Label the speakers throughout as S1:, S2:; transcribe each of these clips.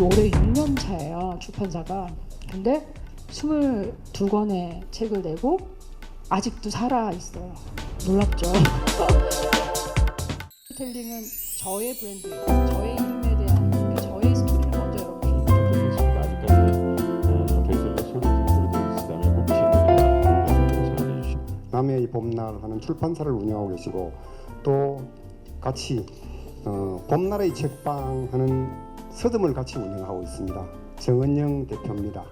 S1: 지금 올해 6년 차예요 출판사가. 근데 22권의 책을 내고 아직도 살아 있어요. 놀랍죠. 스토리텔링은 저의 브랜드예요. 저의 이름에 대한 저의 스토리를 먼저 여러분께
S2: 남해의 봄날 하는 출판사를 운영하고 계시고 또 같이 어, 봄날의 책방 하는 서점을 같이 운영하고 있습니다. 정은영 대표입니다.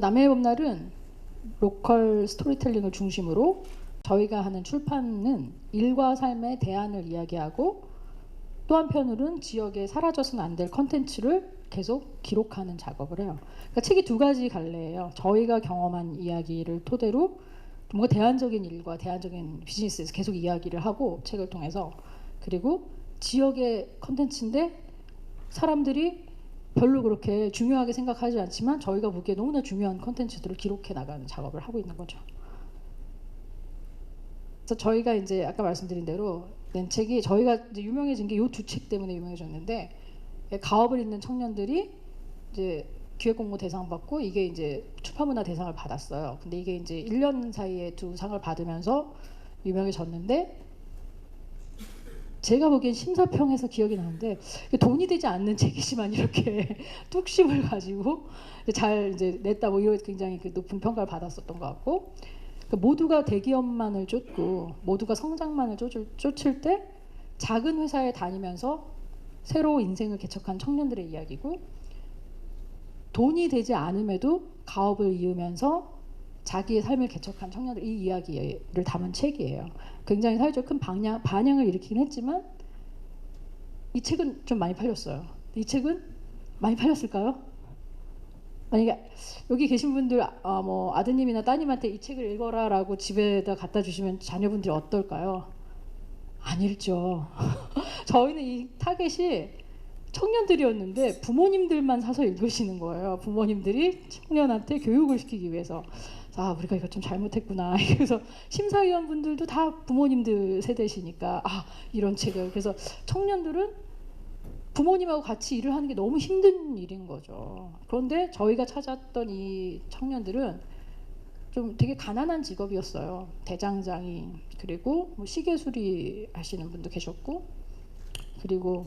S1: 남해의 봄날은 로컬 스토리텔링을 중심으로 저희가 하는 출판은 일과 삶의 대안을 이야기하고 또 한편으로는 지역에 사라져서는 안 될 컨텐츠를 계속 기록하는 작업을 해요. 그러니까 책이 두 가지 갈래예요. 저희가 경험한 이야기를 토대로 뭔가 대안적인 일과 대안적인 비즈니스에서 계속 이야기를 하고 책을 통해서 그리고 지역의 컨텐츠인데 사람들이 별로 그렇게 중요하게 생각하지 않지만 저희가 보기에 너무나 중요한 컨텐츠들을 기록해 나가는 작업을 하고 있는 거죠. 그래서 저희가 이제 아까 말씀드린 대로 낸 책이 저희가 유명해진 게 이 두 책 때문에 유명해졌는데 가업을 잇는 청년들이 이제 기획 공모 대상 받고 이게 이제 출판문화 대상을 받았어요. 근데 이게 이제 1년 사이에 두 상을 받으면서 유명해졌는데 제가 보기엔 심사평에서 기억이 나는데 돈이 되지 않는 책이지만 이렇게 뚝심을 가지고 잘 이제 냈다 뭐 이런 굉장히 그 높은 평가를 받았었던 것 같고 그 모두가 대기업만을 쫓고 모두가 성장만을 쫓을, 쫓을 때 작은 회사에 다니면서 새로 인생을 개척한 청년들의 이야기고 돈이 되지 않음에도 가업을 이으면서 자기의 삶을 개척한 청년들 이 이야기를 담은 책이에요. 굉장히 사회적 큰 반향, 반향을 일으키긴 했지만 이 책은 좀 많이 팔렸어요. 이 책은 많이 팔렸을까요? 만약에 여기 계신 분들 아, 뭐 아드님이나 따님한테 이 책을 읽어라라고 집에다 갖다 주시면 자녀분들이 어떨까요? 안 읽죠. 저희는 이 타겟이 청년들이었는데 부모님들만 사서 읽으시는 거예요. 부모님들이 청년한테 교육을 시키기 위해서. 아, 우리가 이거 좀 잘못했구나. 그래서 심사위원분들도 다 부모님들 세대시니까 아, 이런 책을. 그래서 청년들은 부모님하고 같이 일을 하는 게 너무 힘든 일인 거죠. 그런데 저희가 찾았던 이 청년들은 좀 되게 가난한 직업이었어요. 대장장이 그리고 뭐 시계 수리 하시는 분도 계셨고 그리고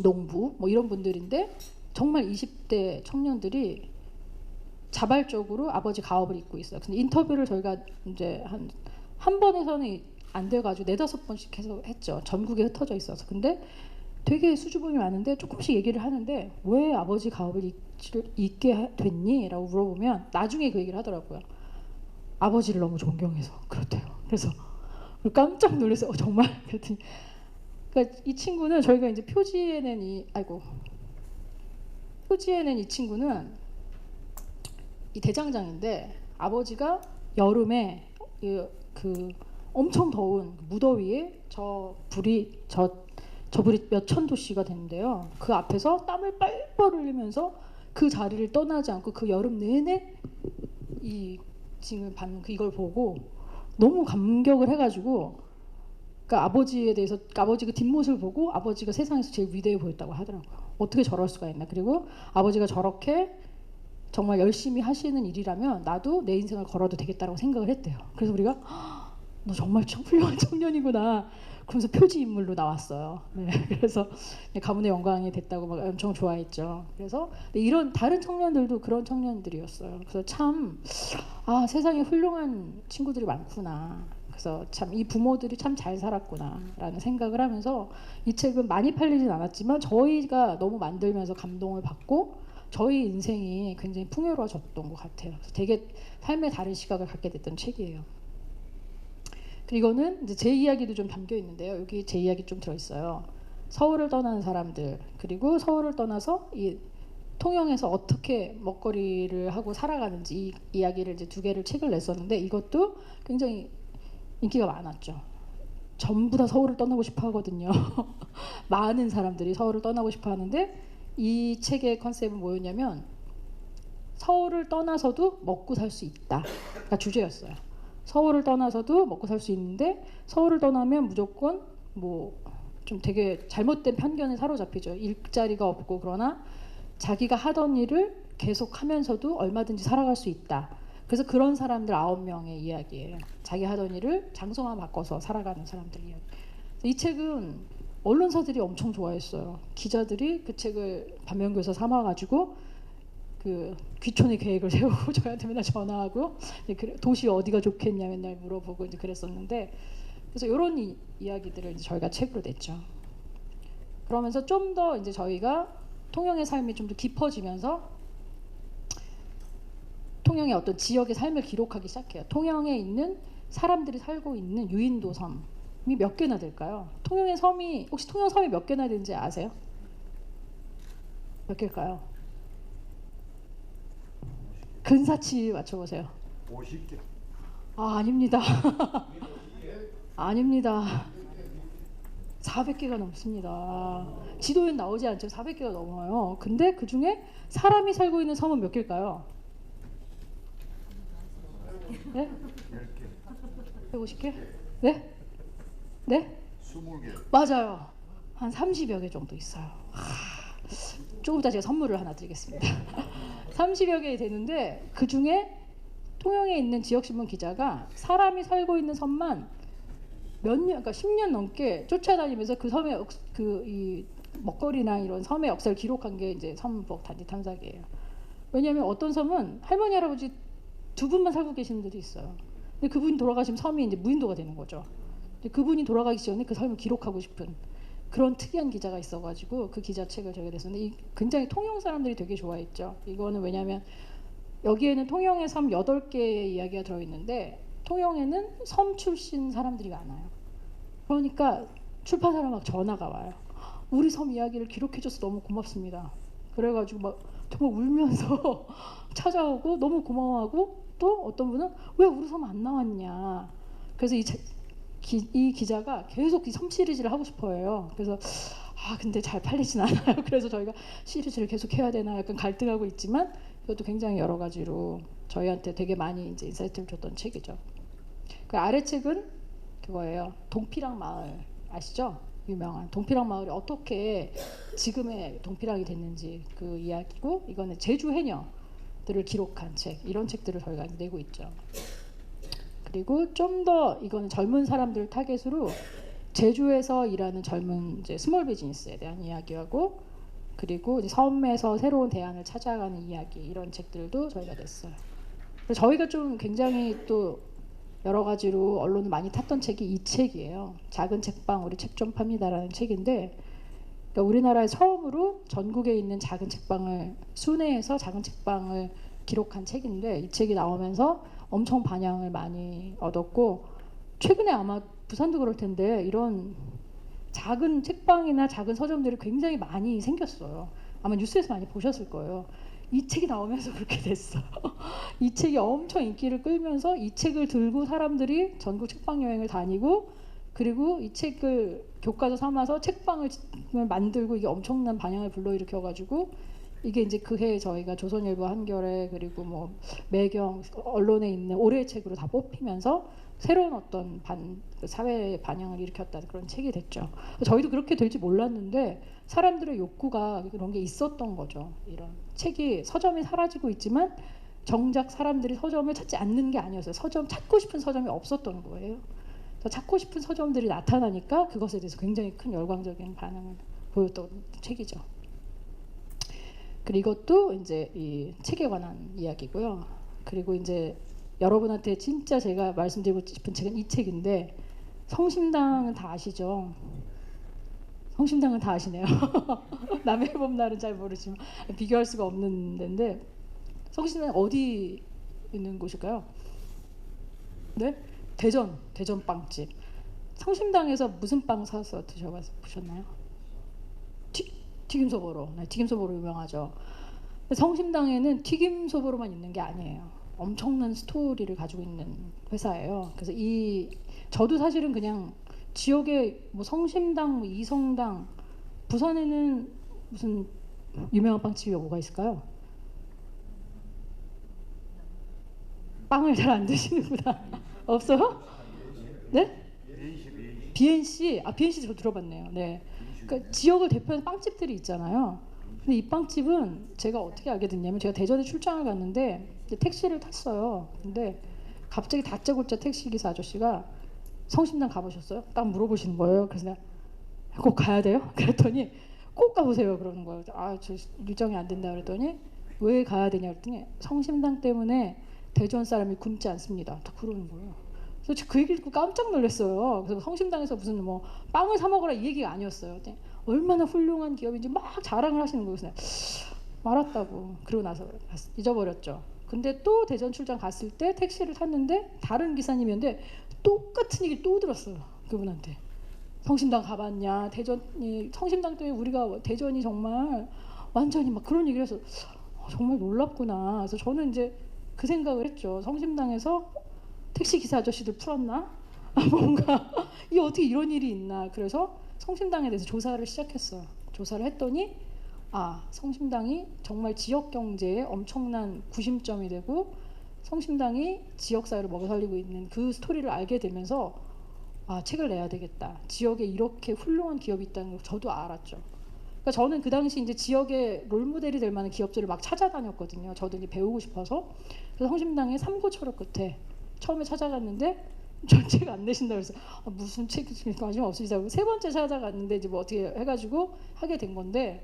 S1: 농부 뭐 이런 분들인데 정말 20대 청년들이 자발적으로 아버지 가업을 잇고 있어요. 근데 인터뷰를 저희가 이제 한 한 번에서는 안 돼가지고 네다섯 번씩 해서 했죠. 전국에 흩어져 있어서. 근데 되게 수줍음이 많은데 조금씩 얘기를 하는데 왜 아버지 가업을 잇- 잇게 됐니? 라고 물어보면 나중에 그 얘기를 하더라고요. 아버지를 너무 존경해서 그렇대요. 그래서 깜짝 놀랐어요. 어, 정말 그랬더니 그러니까 이 친구는 저희가 이제 표지에 낸이 아이고 표지에 낸이 친구는 이 대장장인데 아버지가 여름에 그, 그 엄청 더운 무더위에 저 불이 저 저 불이 몇 천 도씨가 되는데요. 그 앞에서 땀을 뻘뻘 흘리면서 그 자리를 떠나지 않고 그 여름 내내 이 지금 받는 그 이걸 보고 너무 감격을 해가지고 그러니까 아버지에 대해서 아버지 그 뒷모습을 보고 아버지가 세상에서 제일 위대해 보였다고 하더라고요. 어떻게 저럴 수가 있나. 그리고 아버지가 저렇게 정말 열심히 하시는 일이라면 나도 내 인생을 걸어도 되겠다라고 생각을 했대요. 그래서 우리가 "헉, 너 정말 청- 훌륭한 청년이구나. 그러면서 표지 인물로 나왔어요. 네, 그래서 네, 가문의 영광이 됐다고 막 엄청 좋아했죠. 그래서 네, 이런 다른 청년들도 그런 청년들이었어요. 그래서 참 아, 세상에 훌륭한 친구들이 많구나. 그래서 참 이 부모들이 참 잘 살았구나라는 생각을 하면서 이 책은 많이 팔리진 않았지만 저희가 너무 만들면서 감동을 받고 저희 인생이 굉장히 풍요로워졌던 것 같아요. 되게 삶의 다른 시각을 갖게 됐던 책이에요. 이거는 이제 제 이야기도 좀 담겨 있는데요. 여기 제 이야기 좀 들어 있어요. 서울을 떠나는 사람들 그리고 서울을 떠나서 이 통영에서 어떻게 먹거리를 하고 살아가는지 이 이야기를 이제 두 개를 책을 냈었는데 이것도 굉장히 인기가 많았죠. 전부 다 서울을 떠나고 싶어 하거든요. 많은 사람들이 서울을 떠나고 싶어 하는데 이 책의 컨셉은 뭐였냐면 서울을 떠나서도 먹고 살 수 있다. 가 주제였어요. 서울을 떠나서도 먹고 살 수 있는데 서울을 떠나면 무조건 뭐 좀 되게 잘못된 편견에 사로잡히죠. 일자리가 없고 그러나 자기가 하던 일을 계속 하면서도 얼마든지 살아갈 수 있다. 그래서 그런 사람들 아홉 명의 이야기예요. 자기 하던 일을 장소만 바꿔서 살아가는 사람들 이야기. 이 책은 언론사들이 엄청 좋아했어요. 기자들이 그 책을 반면교사 삼아가지고 그 귀촌의 계획을 세우고 저희한테 맨날 전화하고 도시 어디가 좋겠냐 맨날 물어보고 이제 그랬었는데 그래서 이런 이, 이야기들을 이제 저희가 책으로 냈죠. 그러면서 좀 더 이제 저희가 통영의 삶이 좀 더 깊어지면서 통영의 어떤 지역의 삶을 기록하기 시작해요. 통영에 있는 사람들이 살고 있는 유인도 섬이 몇 개나 될까요? 통영의 섬이 혹시 통영 섬이 몇 개나 되는지 아세요? 몇 개일까요? 근사치 맞춰보세요.
S2: 50개.
S1: 아 아닙니다. 아닙니다. 400개가 넘습니다. 지도엔 나오지 않죠. 400개가 넘어요. 근데 그 중에 사람이 살고 있는 섬은 몇 개일까요? 네? 150개? 네? 네?
S2: 20개.
S1: 맞아요. 한 30여 개 정도 있어요. 하, 조금 이따 제가 선물을 하나 드리겠습니다. 30여 개 되는데 그 중에 통영에 있는 지역신문 기자가 사람이 살고 있는 섬만 몇 년, 그러니까 10년 넘게 쫓아다니면서 그 섬의 그 이 먹거리나 이런 섬의 역사를 기록한 게 이제 섬북 단지 탐사기예요. 왜냐하면 어떤 섬은 할머니 할아버지 두 분만 살고 계시는 데도 있어요. 근데 그분이 돌아가시면 섬이 이제 무인도가 되는 거죠. 근데 그분이 돌아가기 전에 그 삶을 기록하고 싶은 그런 특이한 기자가 있어가지고 그 기자 책을 저게 됐었는데 이 굉장히 통영 사람들이 되게 좋아했죠. 이거는 왜냐하면 여기에는 통영의 섬 8개의 이야기가 들어있는데 통영에는 섬 출신 사람들이 많아요. 그러니까 출판사로 막 전화가 와요. 우리 섬 이야기를 기록해줘서 너무 고맙습니다. 그래가지고 막 정말 울면서 찾아오고 너무 고마워하고 또 어떤 분은 왜 우리 섬 안 나왔냐. 그래서 이, 자- 기, 이 기자가 계속 이 섬 시리즈를 하고 싶어해요. 그래서 아 근데 잘 팔리진 않아요. 그래서 저희가 시리즈를 계속 해야 되나 약간 갈등하고 있지만 이것도 굉장히 여러 가지로 저희한테 되게 많이 이제 인사이트를 줬던 책이죠. 그 아래 책은 그거예요. 동피랑 마을 아시죠? 유명한 동피랑 마을이 어떻게 지금의 동피랑이 됐는지 그 이야기고 이거는 제주 해녀들을 기록한 책 이런 책들을 저희가 내고 있죠. 그리고 좀 더 이거는 젊은 사람들 타겟으로 제주에서 일하는 젊은 이제 스몰 비즈니스에 대한 이야기하고 그리고 이제 섬에서 새로운 대안을 찾아가는 이야기 이런 책들도 저희가 냈어요. 저희가 좀 굉장히 또 여러 가지로 언론을 많이 탔던 책이 이 책이에요. 작은 책방 우리 책 좀 팝니다라는 책인데 그러니까 우리나라에 처음으로 전국에 있는 작은 책방을 순회해서 작은 책방을 기록한 책인데 이 책이 나오면서 엄청 반향을 많이 얻었고 최근에 아마 부산도 그럴 텐데 이런 작은 책방이나 작은 서점들이 굉장히 많이 생겼어요. 아마 뉴스에서 많이 보셨을 거예요. 이 책이 나오면서 그렇게 됐어. 이 책이 엄청 인기를 끌면서 이 책을 들고 사람들이 전국 책방 여행을 다니고 그리고 이 책을 교과서 삼아서 책방을 만들고 이게 엄청난 반향을 불러일으켜가지고 이게 이제 그해 저희가 조선일보 한겨레 그리고 뭐 매경 언론에 있는 올해의 책으로 다 뽑히면서 새로운 어떤 반 사회 반향을 일으켰다 그런 책이 됐죠. 저희도 그렇게 될지 몰랐는데 사람들의 욕구가 그런 게 있었던 거죠. 이런 책이 서점이 사라지고 있지만 정작 사람들이 서점을 찾지 않는 게 아니었어요. 서점 찾고 싶은 서점이 없었던 거예요. 더 찾고 싶은 서점들이 나타나니까 그것에 대해서 굉장히 큰 열광적인 반응을 보였던 책이죠. 그리고 이것도 이제 이 책에 관한 이야기고요. 그리고 이제 여러분한테 진짜 제가 말씀드리고 싶은 책은 이 책인데 성심당은 다 아시죠? 성심당은 다 아시네요. 남의 봄날은 잘 모르지만 비교할 수가 없는 데인데 성심당 어디 있는 곳일까요? 네? 대전 대전 빵집. 성심당에서 무슨 빵 사서 드셔보셨나요? 튀, 튀김소보로. 네, 튀김소보로 유명하죠. 성심당에는 튀김소보로만 있는 게 아니에요. 엄청난 스토리를 가지고 있는 회사예요. 그래서 이 저도 사실은 그냥 지역에 뭐 성심당, 뭐 이성당, 부산에는 무슨 유명한 빵집이 뭐가 있을까요? 빵을 잘 안 드시는구나. 없어요? 네? BNC 아 BNC 저 들어봤네요. 네. 그러니까 지역을 대표하는 빵집들이 있잖아요. 근데 이 빵집은 제가 어떻게 알게 됐냐면 제가 대전에 출장을 갔는데 택시를 탔어요. 근데 갑자기 다짜고짜 택시 기사 아저씨가 성심당 가보셨어요? 딱 물어보시는 거예요. 그래서 내가 꼭 가야 돼요? 그랬더니 꼭 가보세요. 그러는 거예요. 아, 저 일정이 안 된다 그랬더니 왜 가야 되냐 그랬더니 성심당 때문에 대전 사람이 굶지 않습니다. 딱 그러는 거예요. 그래서 그 얘기 듣고 깜짝 놀랐어요. 그래서 성심당에서 무슨 뭐 빵을 사 먹으라 이 얘기가 아니었어요. 얼마나 훌륭한 기업인지 막 자랑을 하시는 거예요. 말았다고. 그러고 나서 잊어버렸죠. 근데 또 대전 출장 갔을 때 택시를 탔는데 다른 기사님이었는데 똑같은 얘기 또 들었어요. 그분한테. 성심당 가봤냐? 대전이 성심당 때문에 우리가 대전이 정말 완전히 막 그런 얘기를 해서 어, 정말 놀랍구나. 그래서 저는 이제 그 생각을 했죠. 성심당에서 택시 기사 아저씨들 풀었나? 뭔가 이 어떻게 이런 일이 있나? 그래서 성심당에 대해서 조사를 시작했어요. 조사를 했더니 아 성심당이 정말 지역 경제에 엄청난 구심점이 되고 성심당이 지역 사회를 먹여 살리고 있는 그 스토리를 알게 되면서 아 책을 내야 되겠다. 지역에 이렇게 훌륭한 기업이 있다는 걸 저도 알았죠. 그러니까 저는 그 당시 이제 지역의 롤 모델이 될 만한 기업들을 막 찾아다녔거든요. 저도 이제 배우고 싶어서 그래서 성심당의 삼고 철학 끝에 처음에 찾아갔는데 전책 안 내신다 그래서 아, 무슨 책 관심 없으시다고 세 번째 찾아갔는데 이제 뭐 어떻게 해가지고 하게 된 건데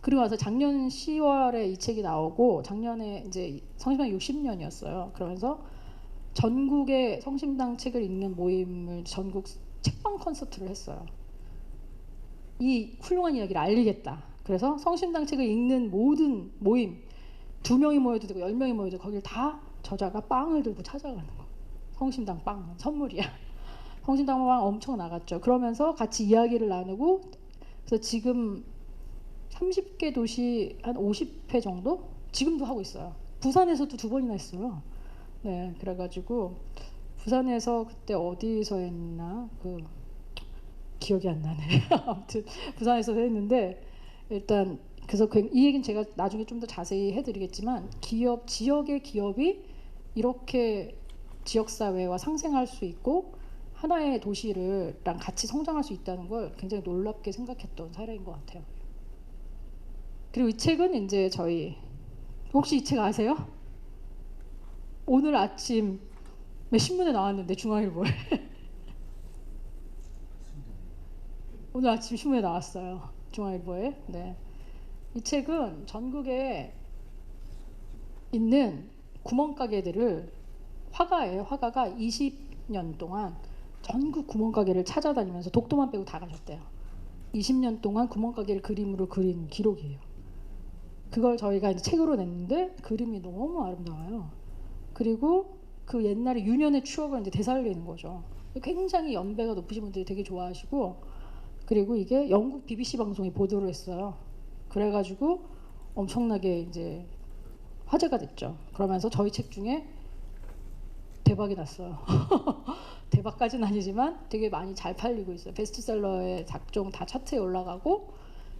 S1: 그리고 와서 작년 10월에 이 책이 나오고 작년에 이제 성심당 60년이었어요. 그러면서 전국의 성심당 책을 읽는 모임을 전국 책방 콘서트를 했어요. 이 훌륭한 이야기를 알리겠다. 그래서 성심당 책을 읽는 모든 모임 두 명이 모여도 되고 열 명이 모여도 거길 다 저자가 빵을 들고 찾아가는 거. 성심당 빵 선물이야. 성심당 빵 엄청 나갔죠. 그러면서 같이 이야기를 나누고 그래서 지금 30개 도시 한 50회 정도 지금도 하고 있어요. 부산에서도 두 번이나 했어요. 네, 그래가지고 부산에서 그때 어디서 했나 그 기억이 안 나네. 아무튼 부산에서 했는데 일단 그래서 그- 이 얘기는 제가 나중에 좀 더 자세히 해드리겠지만 기업 지역의 기업이 이렇게 지역 사회와 상생할 수 있고 하나의 도시를랑 같이 성장할 수 있다는 걸 굉장히 놀랍게 생각했던 사례인 것 같아요. 그리고 이 책은 이제 저희 혹시 이 책 아세요? 오늘 아침 신문에 나왔는데 중앙일보에 오늘 아침 신문에 나왔어요. 중앙일보에. 네. 이 책은 전국에 있는 구멍가게들을 화가예요. 화가가 20년 동안 전국 구멍가게를 찾아다니면서 독도만 빼고 다 가셨대요. 20년 동안 구멍가게를 그림으로 그린 기록이에요. 그걸 저희가 이제 책으로 냈는데 그림이 너무 아름다워요. 그리고 그 옛날의 유년의 추억을 이제 되살리는 거죠. 굉장히 연배가 높으신 분들이 되게 좋아하시고 그리고 이게 영국 BBC 방송이 보도를 했어요. 그래가지고 엄청나게 이제 화제가 됐죠. 그러면서 저희 책 중에 대박이 났어요. 대박까지는 아니지만 되게 많이 잘 팔리고 있어요. 베스트셀러에 작종 다 차트에 올라가고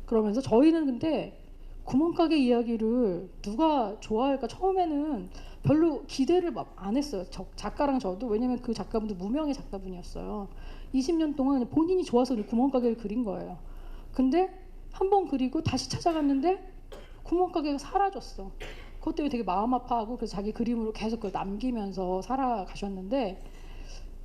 S1: 그러면서 저희는 근데 구멍가게 이야기를 누가 좋아할까 처음에는 별로 기대를 막 안 했어요. 저, 작가랑 저도 왜냐면 그 작가분도 무명의 작가분이었어요. 20년 동안 본인이 좋아서 구멍가게를 그린 거예요. 근데 한 번 그리고 다시 찾아갔는데 구멍가게가 사라졌어. 그것 때문에 되게 마음 아파하고 그래서 자기 그림으로 계속 그걸 남기면서 살아가셨는데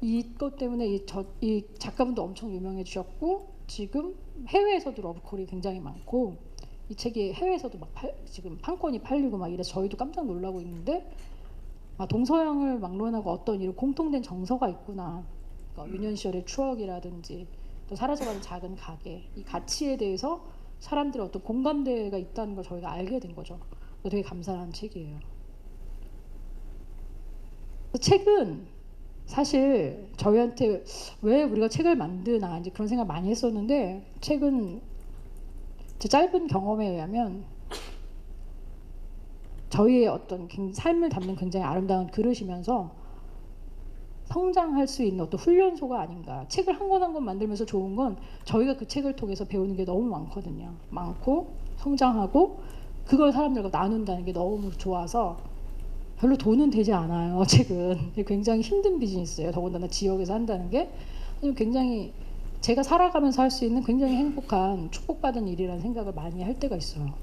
S1: 이것 때문에 이, 저, 이 작가분도 엄청 유명해지셨고 지금 해외에서도 러브콜이 굉장히 많고 이 책이 해외에서도 막 팔- 지금 판권이 팔리고 막 이래서 저희도 깜짝 놀라고 있는데 아 동서양을 막론하고 어떤 이런 공통된 정서가 있구나. 그러니까 유년 시절의 추억이라든지 또 사라져가는 작은 가게 이 가치에 대해서 사람들의 어떤 공감대가 있다는 걸 저희가 알게 된 거죠. 되게 감사한 책이에요. 책은 사실 저희한테 왜 우리가 책을 만드나 이제 그런 생각 많이 했었는데 책은 제 짧은 경험에 의하면 저희의 어떤 굉- 삶을 담는 굉장히 아름다운 그릇이면서 성장할 수 있는 어떤 훈련소가 아닌가. 책을 한 권 한 권 만들면서 좋은 건 저희가 그 책을 통해서 배우는 게 너무 많거든요. 많고 성장하고 그걸 사람들과 나눈다는 게 너무 좋아서 별로 돈은 되지 않아요. 책은 굉장히 힘든 비즈니스예요. 더군다나 지역에서 한다는 게 굉장히 제가 살아가면서 할 수 있는 굉장히 행복한 축복받은 일이라는 생각을 많이 할 때가 있어요.